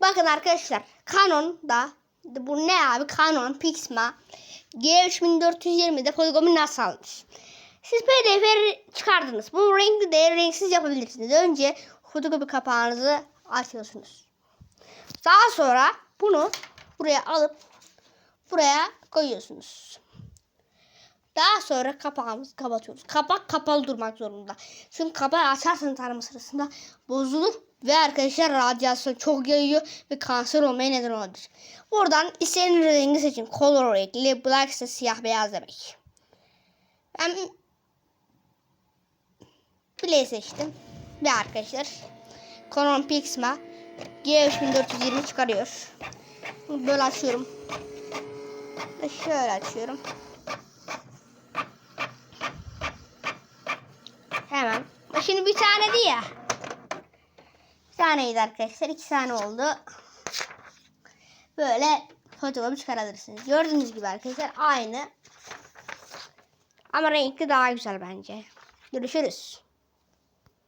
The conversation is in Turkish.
Bakın arkadaşlar Canon'da bu ne abi Canon Pixma G3420'de poligonu nasıl almış? Siz PDF'leri çıkardınız. Bu renkli değeri renksiz yapabilirsiniz. Önce fotokopi kapağınızı açıyorsunuz. Daha sonra bunu buraya alıp buraya koyuyorsunuz. Daha sonra kapağımızı kapatıyoruz. Kapak kapalı durmak zorunda. Çünkü kapağı açarsanız tarama sırasında bozulur ve arkadaşlar radyasyon çok yayıyor ve kanser olmaya neden olabilir. Buradan istediğiniz rengi seçin. Color renkli, black ise siyah beyaz demek. Ben Play seçtim. Ve arkadaşlar Canon Pixma G3420 çıkarıyor. Bunu böyle açıyorum. Şöyle açıyorum. Şimdi bir tane ya. Bir taneydi arkadaşlar. iki tane oldu. Böyle fotoğrafı çıkarabilirsiniz. Gördüğünüz gibi arkadaşlar aynı. Ama renkli daha güzel bence. Görüşürüz.